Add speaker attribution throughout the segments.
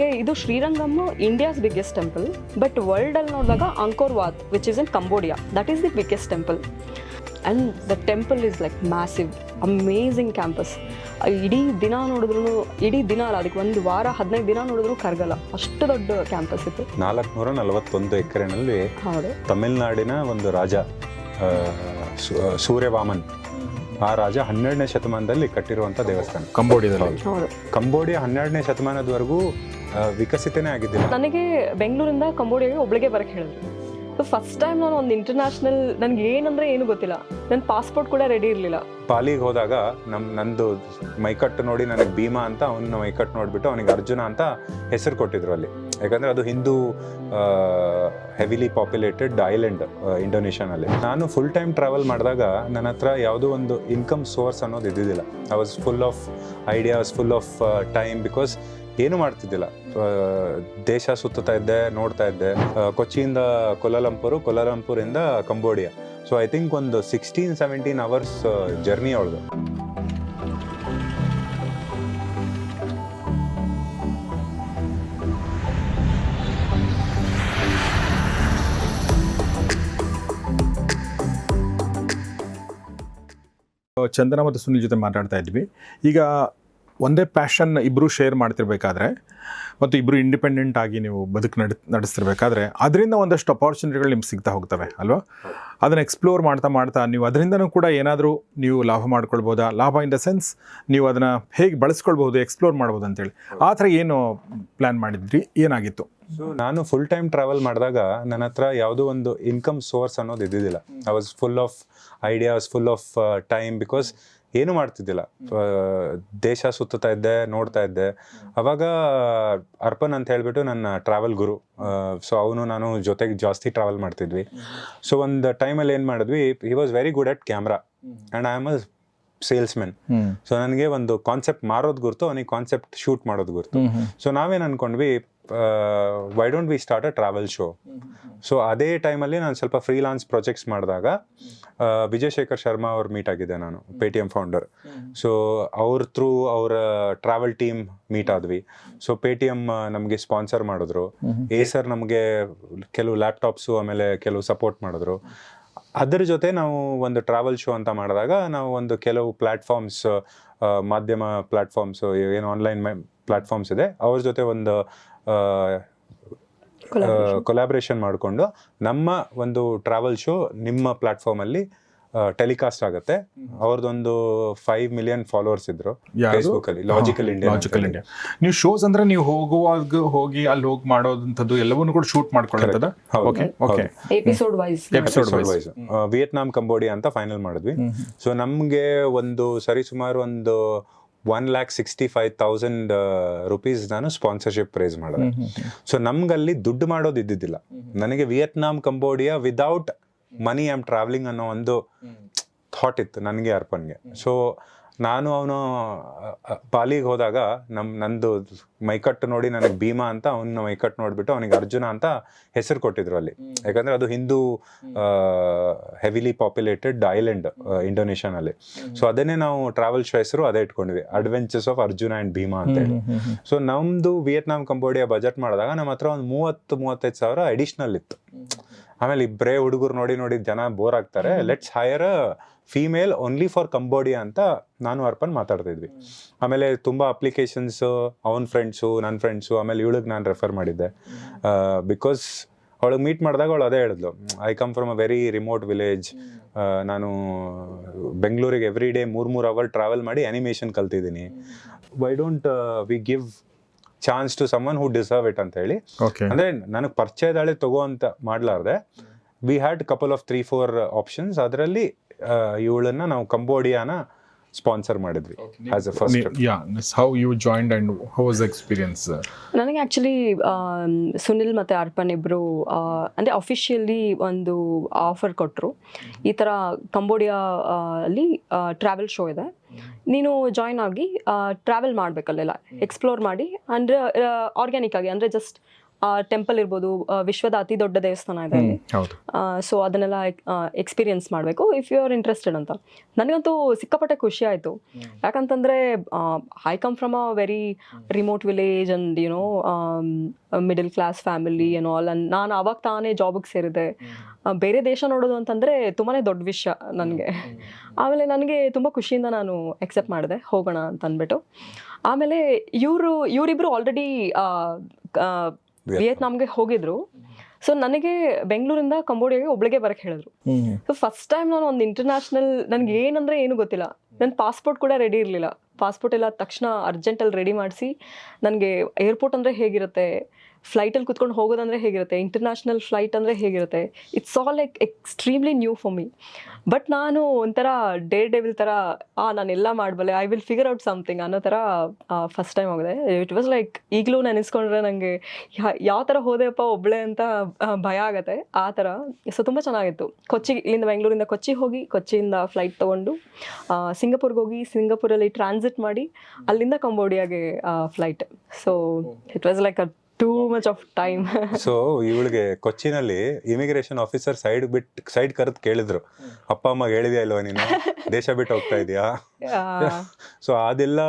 Speaker 1: ನನಗೆ ಇದು Srirangam India's biggest temple but world ಅಲ್ಲಿ ನೋಡಿದಾಗ Angkor Wat which is in Cambodia that is the biggest temple and the temple is like massive amazing campus ಇಡೀ ದಿನ ನೋಡಿದ್ರು ಇಡೀ ದಿನ ಅಲ್ಲ ಅದಕ್ಕೆ ಒಂದು ವಾರ ಹದಿನೈದು ದಿನ ನೋಡಿದ್ರು ಕರ್ಗಲ್ಲ. ಅಷ್ಟು ದೊಡ್ಡ ಕ್ಯಾಂಪಸ್ ಇತ್ತು.
Speaker 2: ನಾಲ್ಕುನೂರ ನಲವತ್ತೊಂದು ಎಕರೆನಲ್ಲಿ ತಮಿಳುನಾಡಿನ ಒಂದು ರಾಜ ಸೂರ್ಯವಾಮನ್ ಆ ರಾಜ ಹನ್ನೆರಡನೇ ಶತಮಾನದಲ್ಲಿ ಕಟ್ಟಿರುವಂಥ ದೇವಸ್ಥಾನ.
Speaker 3: ಕಂಬೋಡಿಯಾದಲ್ಲಿ.
Speaker 1: ಹೌದು.
Speaker 2: ಕಂಬೋಡಿಯಾ ಹನ್ನೆರಡನೇ ಶತಮಾನದವರೆಗೂ ವಿಕಸಿತನೇ ಆಗಿದ್ದಿಲ್ಲ.
Speaker 1: ನನಗೆ ಬೆಂಗಳೂರಿಂದ ಕಂಬೋಡಿಯಾಗೆ ಒಬ್ಳಿಗೆ ಬರಕ್ಕೆ ಹೇಳಿದ್ರು. ಸೊ ಫಸ್ಟ್ ಟೈಮ್ ನಾನು ಒಂದು ಇಂಟರ್ನ್ಯಾಷನಲ್ ನನಗೆ ಏನಂದ್ರೆ ಏನು ಗೊತ್ತಿಲ್ಲ. ನನ್ನ ಪಾಸ್ಪೋರ್ಟ್ ಕೂಡ ರೆಡಿ ಇರಲಿಲ್ಲ.
Speaker 2: ಪಾಲಿಗೆ ಹೋದಾಗ ನಮ್, ನಂದು ಮೈಕಟ್ಟು ನೋಡಿ ನನಗೆ ಭೀಮಾ ಅಂತ ಅವನ ಮೈಕಟ್ಟು ನೋಡ್ಬಿಟ್ಟು ಅವನಿಗೆ ಅರ್ಜುನ ಅಂತ ಹೆಸರು ಕೊಟ್ಟಿದ್ರು ಅಲ್ಲಿ. ಯಾಕಂದ್ರೆ ಅದು ಹಿಂದೂ ಹೆವಿಲಿ ಪಾಪ್ಯುಲೇಟೆಡ್ ಐಲ್ಯಾಂಡ್ ಇಂಡೋನೇಷ್ಯಾನಲ್ಲಿ ನಾನು ಫುಲ್ ಟೈಮ್ ಟ್ರಾವೆಲ್ ಮಾಡಿದಾಗ ನನ್ನ ಹತ್ರ ಯಾವುದೋ ಒಂದು ಇನ್ಕಮ್ ಸೋರ್ಸ್ ಅನ್ನೋದು ಇದ್ದಿದ್ದಿಲ್ಲ. I was full of ideas full of time because ಏನು ಮಾಡ್ತಿದ್ದಿಲ್ಲ. ದೇಶ ಸುತ್ತಾ ಇದ್ದೆ, ನೋಡ್ತಾ ಇದ್ದೆ. ಕೊಚ್ಚಿಯಿಂದ ಕೊಲ್ಲಲಂಪುರು ಕೊಲಾಲಂಪುರಿಂದ ಕಂಬೋಡಿಯಾ. ಸೊ ಐ ಥಿಂಕ್ ಒಂದು ಸಿಕ್ಸ್ಟೀನ್ ಸೆವೆಂಟೀನ್ ಅವರ್ಸ್ ಜರ್ನಿ ಅವಳದು.
Speaker 3: ಚಂದನ ಮತ್ತು ಸುನಿಲ್ ಜೊತೆ ಮಾತಾಡ್ತಾ ಇದ್ವಿ. ಈಗ ಒಂದೇ ಪ್ಯಾಷನ್ ಇಬ್ಬರು ಶೇರ್ ಮಾಡ್ತಿರ್ಬೇಕಾದ್ರೆ ಮತ್ತು ಇಬ್ಬರು ಇಂಡಿಪೆಂಡೆಂಟ್ ಆಗಿ ನೀವು ಬದುಕು ನಡ್, ನಡೆಸ್ತಿರ್ಬೇಕಾದ್ರೆ ಅದರಿಂದ ಒಂದಷ್ಟು ಅಪಾರ್ಚುನಿಟಿಗಳು ನಿಮ್ಗೆ ಸಿಗ್ತಾ ಹೋಗ್ತವೆ, ಅಲ್ವಾ? ಅದನ್ನು ಎಕ್ಸ್ಪ್ಲೋರ್ ಮಾಡ್ತಾ ಮಾಡ್ತಾ ನೀವು ಅದರಿಂದನೂ ಕೂಡ ಏನಾದರೂ ನೀವು ಲಾಭ ಮಾಡ್ಕೊಳ್ಬೋದಾ? ಲಾಭ ಇನ್ ದ ಸೆನ್ಸ್ ನೀವು ಅದನ್ನು ಹೇಗೆ ಬಳಸ್ಕೊಳ್ಬೋದು ಎಕ್ಸ್ಪ್ಲೋರ್ ಮಾಡ್ಬೋದು ಅಂತೇಳಿ. ಆ ಥರ ಏನು ಪ್ಲ್ಯಾನ್ ಮಾಡಿದ್ರಿ? ಏನಾಗಿತ್ತು?
Speaker 2: ಸೊ ನಾನು ಫುಲ್ ಟೈಮ್ ಟ್ರಾವೆಲ್ ಮಾಡಿದಾಗ ನನ್ನ ಹತ್ರ ಯಾವುದೋ ಒಂದು ಇನ್ಕಮ್ ಸೋರ್ಸ್ ಅನ್ನೋದು ಇದ್ದಿದ್ದಿಲ್ಲ. I was full of ideas full of time because ಏನು ಮಾಡ್ತಿದ್ದಿಲ್ಲ. ದೇಶ ಸುತ್ತುತ್ತಾ ಇದ್ದೆ ನೋಡ್ತಾ ಇದ್ದೆ. ಅವಾಗ ಅರ್ಪನ್ ಅಂತ ಹೇಳ್ಬಿಟ್ಟು ನನ್ನ ಟ್ರಾವೆಲ್ ಗುರು ಸೊ ಅವನು ನಾನು ಜೊತೆಗೆ ಜಾಸ್ತಿ ಟ್ರಾವೆಲ್ ಮಾಡ್ತಿದ್ವಿ. ಸೊ ಒಂದು ಟೈಮಲ್ಲಿ ಏನು ಮಾಡಿದ್ವಿ he was very good at camera and I am a salesmen so ನನಗೆ ಒಂದು ಕಾನ್ಸೆಪ್ಟ್ ಮಾರೋದು ಗುರ್ತು ಅವನಿಗೆ ಕಾನ್ಸೆಪ್ಟ್ ಶೂಟ್ ಮಾಡೋದು ಗುರ್ತು. ಸೊ ನಾವೇನು ಅನ್ಕೊಂಡ್ವಿ why don't we start a travel show so ಅದೇ ಟೈಮಲ್ಲಿ ನಾನು ಸ್ವಲ್ಪ ಫ್ರೀಲಾನ್ಸ್ ಪ್ರಾಜೆಕ್ಟ್ಸ್ ಮಾಡಿದಾಗ ವಿಜಯಶೇಖರ್ ವಿಜಯ್ ಶೇಖರ್ ಶರ್ಮಾ ಅವ್ರು ಮೀಟ್ ಆಗಿದ್ದೆ ನಾನು Paytm founder so ಅವ್ರ ಥ್ರೂ ಅವರ ಟ್ರಾವೆಲ್ ಟೀಮ್ ಮೀಟ್ ಆದ್ವಿ. ಸೊ ಪೇ ಟಿ ಎಂ ನಮಗೆ ಸ್ಪಾನ್ಸರ್ ಮಾಡಿದ್ರು. ಏಸರ್ ನಮಗೆ ಕೆಲವು ಲ್ಯಾಪ್ಟಾಪ್ಸು ಆಮೇಲೆ ಕೆಲವು ಸಪೋರ್ಟ್ ಮಾಡಿದ್ರು. ಅದರ ಜೊತೆ ನಾವು ಒಂದು ಟ್ರಾವೆಲ್ ಶೋ ಅಂತ ಮಾಡಿದಾಗ ನಾವು ಒಂದು ಕೆಲವು ಪ್ಲಾಟ್ಫಾರ್ಮ್ಸ್ ಮಾಧ್ಯಮ ಪ್ಲಾಟ್ಫಾರ್ಮ್ಸ್ ಏನು ಆನ್ಲೈನ್ ಪ್ಲಾಟ್ಫಾರ್ಮ್ಸ್ ಇದೆ ಅವ್ರ ಜೊತೆ ಒಂದು ಕೊಲಾಬ್ರೇಷನ್ ಮಾಡಿಕೊಂಡು ನಮ್ಮ ಒಂದು ಟ್ರಾವೆಲ್ ಶೋ ನಿಮ್ಮ ಪ್ಲಾಟ್ಫಾರ್ಮಲ್ಲಿ ಟೆಲಿಕಾಸ್ಟ್ ಆಗುತ್ತೆ. ಅವ್ರದ್ದೊಂದು ಫೈವ್ ಮಿಲಿಯನ್ ಫಾಲೋವರ್ಸ್ ಇದ್ರು? ಫೇಸ್ಬುಕ್ ಅಲ್ಲಿ ಲಾಜಿಕಲ್ ಇಂಡಿಯಾ
Speaker 3: ಲಾಜಿಕಲ್ ಇಂಡಿಯಾ ನೀವು ಶೋಸ್ ಅಂದ್ರೆ ನೀವು ಹೋಗುವಾಗ ಹೋಗಿ ಅಲ್ಲಿ ಹೋಗಿ ಮಾಡೋದಂಥದ್ದು ಎಲ್ಲವನ್ನೂ ಕೂಡ shoot ಮಾಡ್ಕೊಳ್ಳೋದ okay okay
Speaker 1: episode wise
Speaker 3: episode wise
Speaker 2: wise Vietnam Cambodia ಅಂತ ಫೈನಲ್ ಮಾಡಿದ್ವಿ. ಸೊ ನಮಗೆ ಒಂದು ಸರಿ ಸುಮಾರು ಒಂದು one lakh sixty five thousand rupees ನಾನು ಸ್ಪಾನ್ಸರ್ಶಿಪ್ ಪ್ರೈಸ್ ಮಾಡಿದೆ. ಸೊ ನಮ್ಗಲ್ಲಿ ದುಡ್ಡು ಮಾಡೋದು ಇದ್ದಿದ್ದಿಲ್ಲ. ನನಗೆ Vietnam Cambodia without money am travelling ಅನ್ನೋ ಒಂದು ಥಾಟ್ ಇತ್ತು. ನನಗೆ ಅರ್ಪನ್ಗೆ ಸೊ ನಾನು ಅವನು ಪಾಲಿಗೆ ಹೋದಾಗ ನಮ್ ನಂದು ಮೈಕಟ್ಟು ನೋಡಿ ನನಗೆ ಭೀಮಾ ಅಂತ ಅವನ ಮೈಕಟ್ಟು ನೋಡ್ಬಿಟ್ಟು ಅವನಿಗೆ ಅರ್ಜುನ ಅಂತ ಹೆಸರು ಕೊಟ್ಟಿದ್ರು ಅಲ್ಲಿ. ಯಾಕಂದ್ರೆ ಅದು ಹಿಂದೂ ಹೆವಿಲಿ ಪಾಪ್ಯುಲೇಟೆಡ್ ಐಲ್ಯಾಂಡ್ ಇಂಡೋನೇಷ್ಯಾನಲ್ಲಿ ಸೊ ಅದನ್ನೇ ನಾವು ಟ್ರಾವೆಲ್ ಶೋ ಹೆಸರು ಅದೇ ಇಟ್ಕೊಂಡ್ವಿ adventures of Arjuna and Bheema ಅಂತ ಹೇಳಿ. ಸೊ ನಮ್ದು ವಿಯೆಟ್ನಾಂ ಕಂಬೋಡಿಯಾ ಬಜೆಟ್ ಮಾಡಿದಾಗ ನಮ್ಮ ಹತ್ರ ಒಂದು ಮೂವತ್ತು ಮೂವತ್ತೈದು ಸಾವಿರ ಅಡಿಷ್ನಲ್ ಇತ್ತು. ಆಮೇಲೆ ಇಬ್ಬರೇ ಹುಡುಗರು ನೋಡಿ ನೋಡಿ ಜನ ಬೋರ್ ಆಗ್ತಾರೆ. Let's hire female only for Cambodia ಅಂತ ನಾನು ಅರ್ಪನ್ ಮಾತಾಡ್ತಿದ್ವಿ. ಆಮೇಲೆ ತುಂಬ ಅಪ್ಲಿಕೇಶನ್ಸ್ ಅವನ ಫ್ರೆಂಡ್ಸು ನನ್ನ ಫ್ರೆಂಡ್ಸು ಆಮೇಲೆ ಇವಳಿಗೆ ನಾನು ರೆಫರ್ ಮಾಡಿದ್ದೆ. ಬಿಕಾಸ್ ಅವಳಿಗೆ ಮೀಟ್ ಮಾಡಿದಾಗ ಅವಳು ಅದೇ ಹೇಳಿದ್ಲು. I come from a very remote village ನಾನು ಬೆಂಗಳೂರಿಗೆ ಎವ್ರಿ ಡೇ ಮೂರು ಮೂರು ಅವರ್ ಟ್ರಾವೆಲ್ ಮಾಡಿ ಅನಿಮೇಷನ್ ಕಲ್ತಿದ್ದೀನಿ. Why don't we give chance to someone who deserve it ಅಂತ ಹೇಳಿ. ಅಂದ್ರೆ ನನಗೆ ಪರಿಚಯದಾಳೆ ತಗೋ ಅಂತ ಮಾಡ್ಲಾರ್ದೆ. We had couple of three four options ಅದರಲ್ಲಿ ಇವಳನ್ನ ನಾವು ಕಂಬೋಡಿಯಾನ ಸ್ಪಾನ್ಸರ್ ಮಾಡಿದ್ವಿ as a first
Speaker 3: yeah how you joined and how was experience
Speaker 1: ನನಗೆ ಆ್ಯಕ್ಚುಲಿ ಸುನಿಲ್ ಮತ್ತು ಅರ್ಪಣ್ ಇಬ್ಬರು ಅಂದರೆ ಅಫಿಷಿಯಲಿ ಒಂದು ಆಫರ್ ಕೊಟ್ಟರು ಈ ಥರ ಕಂಬೋಡಿಯಾ ಅಲ್ಲಿ ಟ್ರಾವೆಲ್ ಶೋ ಇದೆ. ನೀನು ಜಾಯ್ನ್ ಆಗಿ ಟ್ರಾವೆಲ್ ಮಾಡಬೇಕಲ್ಲೆಲ್ಲ. ಎಕ್ಸ್ಪ್ಲೋರ್ ಮಾಡಿ ಅಂದರೆ ಆರ್ಗ್ಯಾನಿಕ್ ಆಗಿ ಅಂದರೆ ಜಸ್ಟ್ ಟೆಂಪಲ್ ಇರ್ಬೋದು ವಿಶ್ವದ ಅತಿ ದೊಡ್ಡ ದೇವಸ್ಥಾನ ಇದೆ ಅಲ್ಲಿ. ಸೊ ಅದನ್ನೆಲ್ಲ ಎಕ್ಸ್ಪೀರಿಯನ್ಸ್ ಮಾಡಬೇಕು ಇಫ್ ಯು ಆರ್ ಇಂಟ್ರೆಸ್ಟೆಡ್ ಅಂತ. ನನಗಂತೂ ಸಿಕ್ಕಾಪಟ್ಟೆ ಖುಷಿ ಆಯಿತು. ಯಾಕಂತಂದರೆ I come from a very remote village and you know middle class family ಏನೋ ಆಲ್ ಅಂಡ್ ನಾನು ಅವಾಗ ತಾನೇ ಜಾಬಿಗೆ ಸೇರಿದೆ. ಬೇರೆ ದೇಶ ನೋಡೋದು ಅಂತಂದರೆ ತುಂಬಾ ದೊಡ್ಡ ವಿಷಯ ನನಗೆ. ಆಮೇಲೆ ನನಗೆ ತುಂಬ ಖುಷಿಯಿಂದ ನಾನು ಎಕ್ಸೆಪ್ಟ್ ಮಾಡಿದೆ ಹೋಗೋಣ ಅಂತ ಅಂದ್ಬಿಟ್ಟು ಆಮೇಲೆ ಇವರು ಇವರಿಬ್ಬರು ಆಲ್ರೆಡಿ ವಿಯೆಟ್ನಾಮ್ಗೆ ಹೋಗಿದ್ರು. ಸೊ ನನಗೆ ಬೆಂಗಳೂರಿಂದ ಕಂಬೋಡಿಯಾಗೆ ಒಬ್ಳಿಗೆ ಬರಕ್ಕೆ ಹೇಳಿದ್ರು. ಸೊ ಫಸ್ಟ್ ಟೈಮ್ ನಾನು ಒಂದು ಇಂಟರ್ನ್ಯಾಷನಲ್ ನನಗೆ ಏನಂದ್ರೆ ಏನು ಗೊತ್ತಿಲ್ಲ. ನನ್ನ ಪಾಸ್ಪೋರ್ಟ್ ಕೂಡ ರೆಡಿ ಇರಲಿಲ್ಲ. ಪಾಸ್ಪೋರ್ಟ್ ಎಲ್ಲ ತಕ್ಷಣ ಅರ್ಜೆಂಟಲ್ಲಿ ರೆಡಿ ಮಾಡಿಸಿ, ನನಗೆ ಏರ್ಪೋರ್ಟ್ ಅಂದರೆ ಹೇಗಿರುತ್ತೆ ಫ್ಲೈಟಲ್ಲಿ ಕುತ್ಕೊಂಡು ಹೋಗೋದಂದ್ರೆ ಹೇಗಿರುತ್ತೆ ಇಂಟರ್ನ್ಯಾಷನಲ್ ಫ್ಲೈಟ್ ಅಂದರೆ ಹೇಗಿರುತ್ತೆ it's all like extremely new for me but ನಾನು ಒಂಥರ ಡೇ ಡೆವಿಲ್ ಥರ ಆ, ನಾನು ಎಲ್ಲ ಮಾಡಬಲ್ಲೆ I will figure out something ಅನ್ನೋ ಥರ ಫಸ್ಟ್ ಟೈಮ್ ಹೋಗಿದೆ ಇಟ್ ವಾಸ್ ಲೈಕ್ ಈಗಲೂ ನೆನೆಸ್ಕೊಂಡ್ರೆ ನನಗೆ ಯಾವ ಥರ ಹೋದೆಯಪ್ಪ ಒಬ್ಳೆ ಅಂತ ಭಯ ಆಗತ್ತೆ. ಆ ಥರ ಸೊ ತುಂಬ ಚೆನ್ನಾಗಿತ್ತು. ಕೊಚ್ಚಿ ಇಲ್ಲಿಂದ ಬೆಂಗಳೂರಿಂದ ಕೊಚ್ಚಿ ಹೋಗಿ, ಕೊಚ್ಚಿಯಿಂದ ಫ್ಲೈಟ್ ತೊಗೊಂಡು ಸಿಂಗಪುರ್ಗೆ ಹೋಗಿ ಸಿಂಗಪುರಲ್ಲಿ ಟ್ರಾನ್ಸಿಟ್ ಮಾಡಿ ಅಲ್ಲಿಂದ ಕಂಬೋಡಿಯಾಗೆ flight so it was like a too much of time
Speaker 2: so ಇವಳಿಗೆ ಕೊಚ್ಚಿನಲ್ಲಿ ಇಮಿಗ್ರೇಷನ್ ಆಫೀಸರ್ ಸೈಡ್ ಬಿಟ್ ಸೈಡ್ ಕರೆದು ಕೇಳಿದ್ರು. ಅಪ್ಪ ಅಮ್ಮ ಹೇಳಿದ್ಯಾ ಇಲ್ವಾ ನೀನು? ದೇಶ ಬಿಟ್ಟು ಹೋಗ್ತಾ ಇದೀಯಾ? ಸೊ ಅದೆಲ್ಲ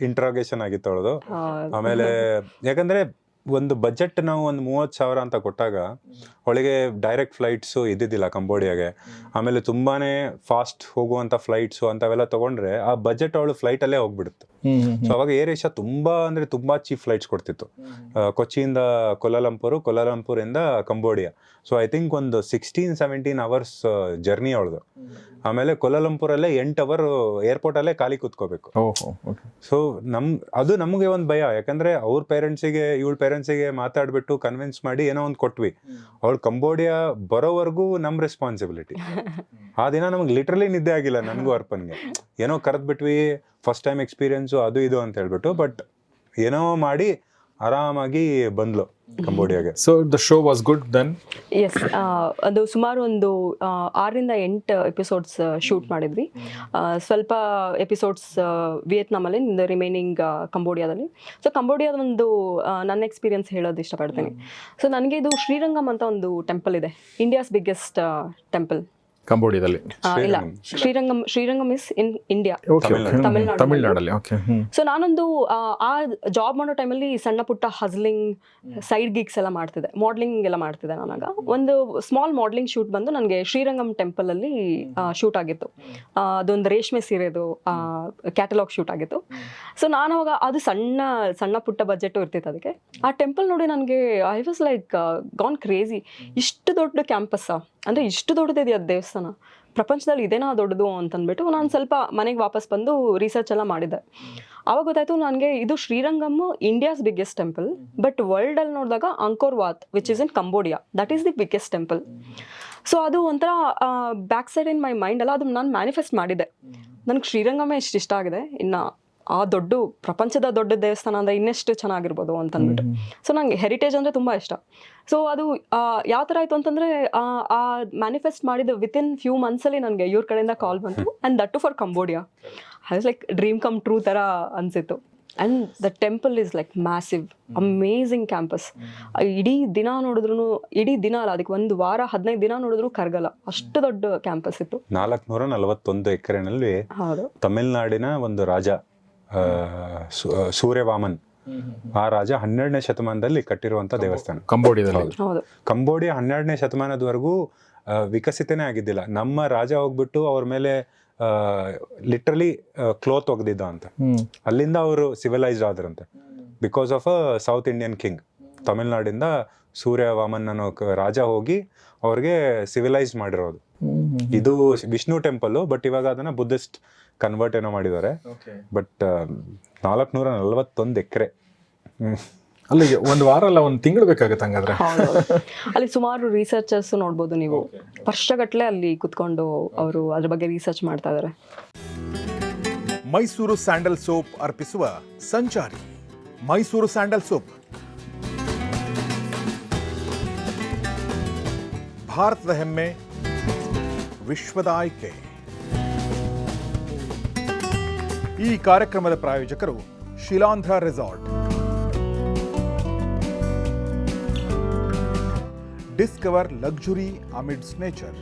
Speaker 2: ಇಂಟ್ರಾಗೇಷನ್ ಆಗಿತ್ತು ಅವಳದು. ಆಮೇಲೆ ಯಾಕಂದ್ರೆ ಒಂದು ಬಜೆಟ್ ನಾವು ಒಂದು ಮೂವತ್ತು ಸಾವಿರ ಅಂತ ಕೊಟ್ಟಾಗ ಒಳಗೆ ಡೈರೆಕ್ಟ್ ಫ್ಲೈಟ್ಸು ಇದ್ದಿದ್ದಿಲ್ಲ ಕಂಬೋಡಿಯಾಗೆ ಆಮೇಲೆ ತುಂಬಾನೇ ಫಾಸ್ಟ್ ಹೋಗುವಂಥ ಫ್ಲೈಟ್ಸು ಅಂತವೆಲ್ಲ ತಗೊಂಡ್ರೆ ಆ ಬಜೆಟ್ ಅವಳು ಫ್ಲೈಟಲ್ಲೇ ಹೋಗ್ಬಿಡುತ್ತೆ. ಸೊ ಅವಾಗ ಏರ್ ಏಷ್ಯಾ ತುಂಬಾ ಅಂದ್ರೆ ತುಂಬಾ ಚೀಪ್ ಫ್ಲೈಟ್ಸ್ ಕೊಡ್ತಿತ್ತು. ಕೊಚ್ಚಿಯಿಂದ ಕೊಲಾಲಂಪುರ್ ಕೊಲಾಲಂಪುರಿಂದ ಕಂಬೋಡಿಯಾ ಸೊ ಐ ಥಿಂಕ್ ಒಂದು ಸಿಕ್ಸ್ಟೀನ್ ಸೆವೆಂಟೀನ್ ಅವರ್ಸ್ ಜರ್ನಿ ಅವಳದು. ಆಮೇಲೆ ಕೊಲಾಲಂಪುರಲ್ಲೇ ಎಂಟು ಅವರ್ ಏರ್ಪೋರ್ಟಲ್ಲೇ ಖಾಲಿ ಕೂತ್ಕೋಬೇಕು. ಸೊ ನಮ್ ಅದು ನಮಗೆ ಒಂದು ಭಯ. ಯಾಕಂದ್ರೆ ಅವ್ರ ಪೇರೆಂಟ್ಸಿಗೆ ಇವಳ ಪೇರೆಂಟ್ಸಿಗೆ ಮಾತಾಡ್ಬಿಟ್ಟು ಕನ್ವಿನ್ಸ್ ಮಾಡಿ ಏನೋ ಒಂದು ಕೊಟ್ವಿ. ಅವಳು ಕಂಬೋಡಿಯಾ ಬರೋವರೆಗೂ ನಮ್ಮ ರೆಸ್ಪಾನ್ಸಿಬಿಲಿಟಿ ಆ ದಿನ ನಮ್ಗೆ ಲಿಟ್ರಲಿ ನಿದ್ದೆ ಆಗಿಲ್ಲ ನನಗೂ ಅರ್ಪನ್ಗೆ. ಏನೋ ಕರೆದ್ಬಿಟ್ವಿ ಫಸ್ಟ್ ಟೈಮ್ ಎಕ್ಸ್ಪೀರಿಯನ್ಸು ಅದು ಇದು ಅಂತ ಹೇಳ್ಬಿಟ್ಟು ಬಟ್ ಏನೋ ಮಾಡಿ ಆರಾಮಾಗಿ ಬಂದ್ಲು ಕಂಬೋಡಿಯಾಗೆ.
Speaker 3: So the show was good then
Speaker 1: yes ಅದು ಸುಮಾರು ಒಂದು ಆರರಿಂದ ಎಂಟು ಎಪಿಸೋಡ್ಸ್ ಶೂಟ್ ಮಾಡಿದ್ವಿ. ಸ್ವಲ್ಪ ಎಪಿಸೋಡ್ಸ್ ವಿಯೆಟ್ನಾಮಲ್ಲಿ ರಿಮೈನಿಂಗ್ ಕಂಬೋಡಿಯಾದಲ್ಲಿ. ಸೊ ಕಂಬೋಡಿಯಾದ ಒಂದು ನನ್ನ ಎಕ್ಸ್ಪೀರಿಯನ್ಸ್ ಹೇಳೋದು ಇಷ್ಟಪಡ್ತೀನಿ. ಸೊ ನನಗೆ ಇದು ಶ್ರೀರಂಗಮ್ ಅಂತ ಒಂದು ಟೆಂಪಲ್ ಇದೆ. ಇಂಡಿಯಾಸ್ ಬಿಗ್ಗೆಸ್ಟ್ ಟೆಂಪಲ್
Speaker 3: ಕಂಬೋಡಿಯಾದಲ್ಲಿ
Speaker 1: ಇಲ್ಲ. Srirangam. Srirangam is
Speaker 3: in
Speaker 1: India.
Speaker 3: ತಮಿಳ್ನಾಡಲ್ಲಿ okay
Speaker 1: so ನಾನೊಂದು ಆ, ಆ ಜಾಬ್ ಮಾಡೋ ಟೈಮಲ್ಲಿ ಸಣ್ಣ ಪುಟ್ಟ ಹಸ್ಲಿಂಗ್ ಸೈಡ್ ಗಿಗ್ಸ್ ಎಲ್ಲ ಮಾಡ್ತಿದ್ದೆ. ಮಾಡ್ಲಿಂಗ್ ಎಲ್ಲ ಮಾಡ್ತಿದ್ದೆ ನಾನಾಗ ಒಂದು ಸ್ಮಾಲ್ ಮಾಡ್ಲಿಂಗ್ ಶೂಟ್ ಬಂದು ನನಗೆ ಶ್ರೀರಂಗಂ ಟೆಂಪಲ್ ಅಲ್ಲಿ ಶೂಟ್ ಆಗಿತ್ತು. ಅದೊಂದು ರೇಷ್ಮೆ ಸೀರೆದು ಕ್ಯಾಟಲಾಗ್ ಶೂಟ್ ಆಗಿತ್ತು. ಸೊ ನಾನು ಅವಾಗ ಅದು ಸಣ್ಣ ಸಣ್ಣ ಪುಟ್ಟ ಬಜೆಟ್ ಇರ್ತಿತ್ತು ಅದಕ್ಕೆ. ಆ ಟೆಂಪಲ್ ನೋಡಿ ನನಗೆ I was like gone crazy ಇಷ್ಟು ದೊಡ್ಡ ಕ್ಯಾಂಪಸ್ಸಾ ಅಂದರೆ ಇಷ್ಟು ದೊಡ್ಡದಿದೆಯಾ ದೇವಸ್ಥಾನ? ಪ್ರಪಂಚದಲ್ಲಿ ಇದೇನಾ ದೊಡ್ಡದು ಅಂತಂದ್ಬಿಟ್ಟು ನಾನು ಸ್ವಲ್ಪ ಮನೆಗೆ ವಾಪಸ್ ಬಂದು ರಿಸರ್ಚ್ ಎಲ್ಲ ಮಾಡಿದ್ದೆ ಆವಾಗ ಗೊತ್ತಾಯ್ತು ನನಗೆ ಇದು Srirangam India's biggest temple but ವರ್ಲ್ಡಲ್ಲಿ ನೋಡಿದಾಗ Angkor Wat which is in Cambodia that is the biggest temple so ಅದು ಒಂಥರ back side in my mind ಅಲ್ಲ ಅದು ನಾನು ಮ್ಯಾನಿಫೆಸ್ಟ್ ಮಾಡಿದ್ದೆ ನನಗೆ ಶ್ರೀರಂಗಮ್ಮ ಎಷ್ಟು ಇಷ್ಟ ಆಗಿದೆ. ಇನ್ನು ಆ ದೊಡ್ಡ ಪ್ರಪಂಚದ ದೊಡ್ಡ ದೇವಸ್ಥಾನ ಅಂದರೆ ಇನ್ನೆಷ್ಟು ಚೆನ್ನಾಗಿರ್ಬೋದು ಅಂತಂದ್ಬಿಟ್ಟು ಸೊ ನಂಗೆ ಹೆರಿಟೇಜ್ ಅಂದರೆ ತುಂಬ ಇಷ್ಟ. ಸೊ ಅದು ಯಾವ ಥರ ಆಯಿತು ಅಂತಂದರೆ ಆ ಮ್ಯಾನಿಫೆಸ್ಟ್ ಮಾಡಿದ ವಿತಿನ್ ಫ್ಯೂ ಮಂತ್ಸಲ್ಲಿ ನನಗೆ ಇವ್ರ ಕಡೆಯಿಂದ ಕಾಲ್ ಬಂತು. And that too for Cambodia I like dream come true ಥರ ಅನಿಸಿತ್ತು. And the temple is like massive amazing campus ಇಡೀ ದಿನ ನೋಡಿದ್ರು ಇಡೀ ದಿನ ಅಲ್ಲ ಅದಕ್ಕೆ ಒಂದು ವಾರ ಹದಿನೈದು ದಿನ ನೋಡಿದ್ರು ಕರ್ಗಲ್ಲ. ಅಷ್ಟು ದೊಡ್ಡ ಕ್ಯಾಂಪಸ್ ಇತ್ತು.
Speaker 2: ನಾಲ್ಕುನೂರ ನಲವತ್ತೊಂದು ಎಕರೆನಲ್ಲಿ ತಮಿಳ್ನಾಡಿನ ಒಂದು ರಾಜ ಸೂರ್ಯವಾಮನ್. ಆ ರಾಜ ಹನ್ನೆರಡನೇ ಶತಮಾನದಲ್ಲಿ ಕಟ್ಟಿರುವಂತ ದೇವಸ್ಥಾನ.
Speaker 3: ಕಂಬೋಡಿಯಾದಲ್ಲಿ
Speaker 1: ಹೌದು.
Speaker 2: ಕಂಬೋಡಿಯಾ ಹನ್ನೆರಡನೇ ಶತಮಾನದವರೆಗೂ ವಿಕಸಿತನೇ ಆಗಿದ್ದಿಲ್ಲ. ನಮ್ಮ ರಾಜ ಹೋಗ್ಬಿಟ್ಟು ಅವ್ರ ಮೇಲೆ ಲಿಟ್ರಲಿ ಕ್ಲೋತ್ ಒಗೆದಿದ್ದ ಅಂತ. ಅಲ್ಲಿಂದ ಅವರು civilised ಆದ್ರಂತೆ. Because of a South Indian king ತಮಿಳ್ನಾಡಿಂದ ಸೂರ್ಯ ವಾಮನ್ ಅನ್ನೋ ರಾಜ ಹೋಗಿ ಅವ್ರಿಗೆ ಸಿವಿಲೈಸ್ ಮಾಡಿರೋದು. ಇದು ವಿಷ್ಣು ಟೆಂಪಲ್ ಬಟ್ ಇವಾಗ ಅದನ್ನ ಬುದ್ಧಿಸ್ಟ್ ಕನ್ವರ್ಟ್ ಏನೋ ಮಾಡಿದ್ದಾರೆ. ಬಟ್ ನಾಲ್ಕುನೂರ ನಲವತ್ತೊಂದು ಎಕರೆ.
Speaker 3: ಅಲ್ಲಿಗೆ ಒಂದು ವಾರ ಅಲ್ಲ ಒಂದು ತಿಂಗಳು ಬೇಕಾಗುತ್ತೆ ಹಂಗಾದ್ರೆ.
Speaker 1: ಹೌದು. ಅಲ್ಲಿ ಸುಮಾರು ರಿಸರ್ಚರ್ಸ್ ನೋಡ್ಬೋದು ನೀವು. ವರ್ಷಗಟ್ಟಲೆ ಅಲ್ಲಿ ಕುತ್ಕೊಂಡು ಅವರು ಅದ್ರ ಬಗ್ಗೆ ರಿಸರ್ಚ್ ಮಾಡ್ತಾ ಇದ್ದಾರೆ
Speaker 4: ಮೈಸೂರು ಸ್ಯಾಂಡಲ್ ಸೋಪ್ ಅರ್ಪಿಸುವ ಸಂಚಾರಿ ಮೈಸೂರು ಸ್ಯಾಂಡಲ್ ಸೋಪ್. ಭಾರತದ ಹೆಮ್ಮೆ ವಿಶ್ವದ ಆಯ್ಕೆ. ಈ ಕಾರ್ಯಕ್ರಮದ ಪ್ರಾಯೋಜಕರು Shilandhra resort discover luxury amidst nature